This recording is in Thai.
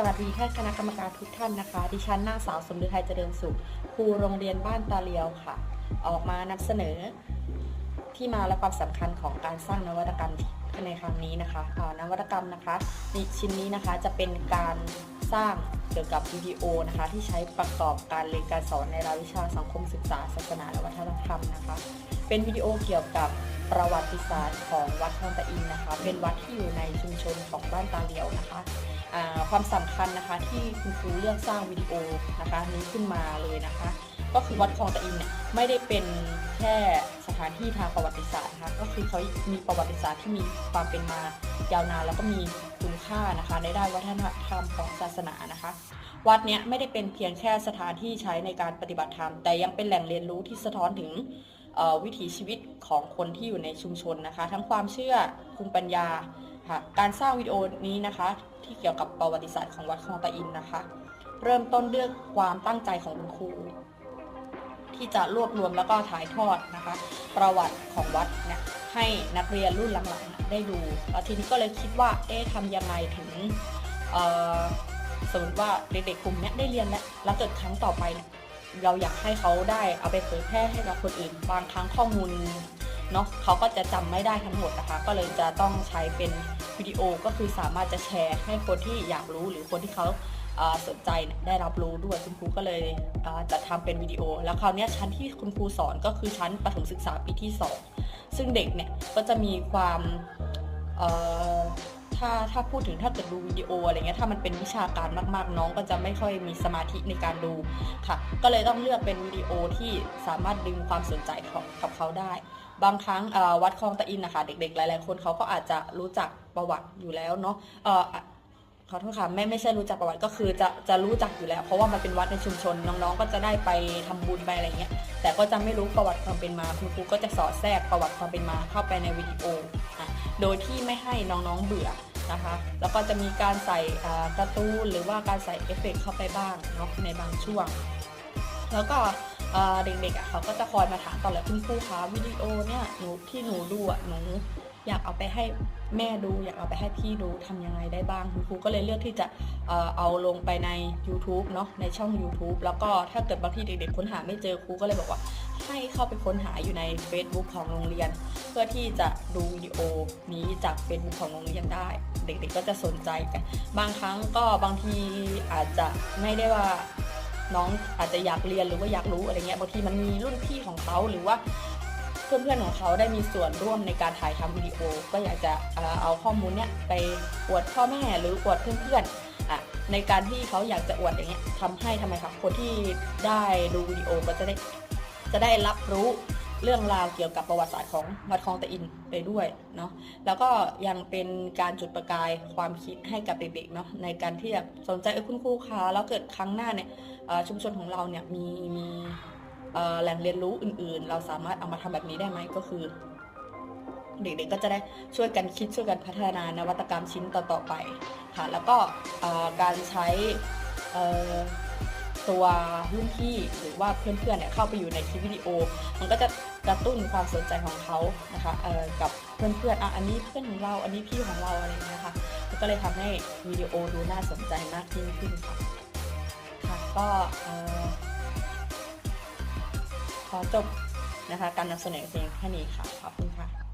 สวัสดีท่านคณะกรรมการทุกท่านนะคะ ดิฉันนางสาวสมฤทัยเจริญสุขครูโรงเรียนบ้านตาเลียวค่ะ ออกมานำเสนอที่มาและความสำคัญของการสร้างนวัตกรรมในครั้งนี้นะคะนวัตกรรมนะคะในชิ้นนี้นะคะจะเป็นการสร้างเกี่ยวกับวิดีโอนะคะ ที่ใช้ประกอบการเรียนการสอนในรายวิชาสังคมศึกษาศาสนาและวัฒนธรรมนะคะ เป็นวิดีโอเกี่ยวกับประวัติศาสตร์ของวัดคลองตะอินนะคะ เป็นวัดที่อยู่ในชุมชนของบ้านตาเลียวนะคะ ความสำคัญนะคะที่คุณครูเลือกสร้างวิดีโอนะคะนี้ขึ้นมาเลยนะคะ ก็คือวัดคลองตะอินเนี่ยไม่ได้เป็นแค่สถานที่ทางประวัติศาสตร์นะคะก็คือเขามีประวัติศาสตร์ที่มีความเป็นมายาวนานแล้วก็มีคุณค่านะคะในด้านวัฒนธรรมของศาสนานะคะ วัดเนี้ยไม่ได้เป็นเพียงแค่สถานที่ใช้ในการปฏิบัติธรรม แต่ยังเป็นแหล่งเรียนรู้ที่สะท้อนถึง วิถีชีวิตของคนที่อยู่ในชุมชนนะคะ ทั้งความเชื่อภูมิปัญญาค่ะการสร้างวิดีโอนี้นะคะ ที่เกี่ยวกับประวัติศาสตร์ของวัดคลองตะอินนะคะ เริ่มต้นด้วยความตั้งใจของคุณครู ที่จะรวบรวมแล้วก็ถ่ายทอดนะคะ ประวัติของวัดเนี่ยให้นักเรียนรุ่นหลังๆได้ดูแล้วทีนี้ก็เลยคิดว่าเอ๊ะทำยังไงถึงสมมติว่าเด็กๆกลุ่มนี้ได้เรียนแล้วแล้วเกิดครั้งต่อไปเนี่ย เราอยากให้เขาได้เอาไปเผยแพร่ให้กับคนอื่น บางครั้งข้อมูลเนาะเขาก็จะจำไม่ได้ทั้งหมดนะคะ ก็เลยจะต้องใช้เป็นวิดีโอก็คือสามารถจะแชร์ให้คนที่อยากรู้หรือคนที่เขาสนใจได้รับรู้ด้วยคุณครูก็เลยเอ่อจะทำเป็นวิดีโอ แล้วคราวนี้ชั้นที่คุณครูสอนก็คือชั้นประถมศึกษาปีที่ 2 ซึ่งเด็กเนี่ยก็จะมีความ ถ้าถ้าพูดถึงถ้าเกิดดูวิดีโออะไรเงี้ยถ้ามันเป็นวิชาการมาก ๆ น้องก็จะไม่ค่อยมีสมาธิในการดูค่ะ ก็เลยต้องเลือกเป็นวิดีโอที่สามารถดึงความสนใจของกับเขาได้ บางครั้งวัดคลองตะอินนะคะเด็ก ๆ หลาย ๆ คนเขาก็อาจจะรู้จักประวัติอยู่แล้วเนาะเอ่ออะขอโทษค่ะไม่ไม่ใช่รู้จักประวัติก็คือจะจะรู้จักอยู่แล้ว เพราะว่ามันเป็นวัดในชุมชนน้องๆ ก็จะได้ไปทำบุญไปอะไรเงี้ยแต่ก็จะไม่รู้ประวัติความเป็นมาคุณครูก็จะสอดแทรกประวัติความเป็นมาเข้าไปในวิดีโอ โดยที่ไม่ให้น้องๆเบื่อ นะคะ แล้วก็จะมีการใส่การ์ตูนหรือว่าการใส่เอฟเฟกต์เข้าไปบ้างเนาะในบางช่วง แล้วก็เด็กๆเขาก็จะคอยมาถามตลอดคุณครูคะวิดีโอเนี่ยหนูที่หนูดูอะหนูอยากเอาไปให้แม่ดูอยากเอาไปให้พี่ดูทำยังไงได้บ้างคุณครูก็เลยเลือกที่จะเอ่อเอาลงไปใน YouTube เนาะในช่อง YouTube แล้วก็ถ้าเกิดบางทีเด็กๆค้นหาไม่เจอครูก็เลยบอกว่า ให้เข้าไปค้นหาอยู่ใน Facebook ของโรงเรียน เพื่อที่จะดูวิดีโอนี้จาก Facebook ของโรงเรียนได้ เด็กๆก็จะสนใจกัน บางครั้งก็บางทีอาจจะไม่ได้ว่าน้องอาจจะอยากเรียนหรือว่าอยากรู้อะไรเงี้ยบางทีมันมีรุ่นพี่ของเขาหรือว่าเพื่อนๆของเขาได้มีส่วนร่วมในการถ่ายทำวิดีโอ ก็อยากจะเอาข้อมูลเนี้ยไปอวดพ่อแม่หรืออวดเพื่อนๆอะในการที่เขาอยากจะอวดอย่างเงี้ยทำให้ทำไมครับคนที่ได้ดูวิดีโอก็จะได้ จะได้รับรู้เรื่องราวเกี่ยวกับประวัติศาสตร์ของวัดคลองตะอินไปด้วยเนาะแล้วก็ยังเป็นการจุดประกายความคิดให้กับเด็กๆเนาะในการที่แบบสนใจเออคุณครูคะแล้วเกิดครั้งหน้าเนี่ยชุมชนของเราเนี่ยมีมีแหล่งเรียนรู้อื่น ๆ เราสามารถเอามาทำแบบนี้ได้ไหมก็คือ เด็กๆก็จะได้ช่วยกันคิดช่วยกันพัฒนานวัตกรรมชิ้นต่อๆไปค่ะแล้วก็การใช้ ตัวรุ่นพี่หรือว่าเพื่อนๆเนี่ยเข้าไปอยู่ในคลิปวิดีโอ มันก็จะกระตุ้นความสนใจของเขานะคะเอ่อกับเพื่อนๆอะอันนี้เพื่อนของเราอันนี้พี่ของเราอะไรเงี้ยค่ะมันก็เลยทำให้วิดีโอดูน่าสนใจมากยิ่งขึ้นค่ะค่ะก็เอ่อขอจบนะคะการนำเสนอเพียงแค่นี้ค่ะขอบคุณค่ะ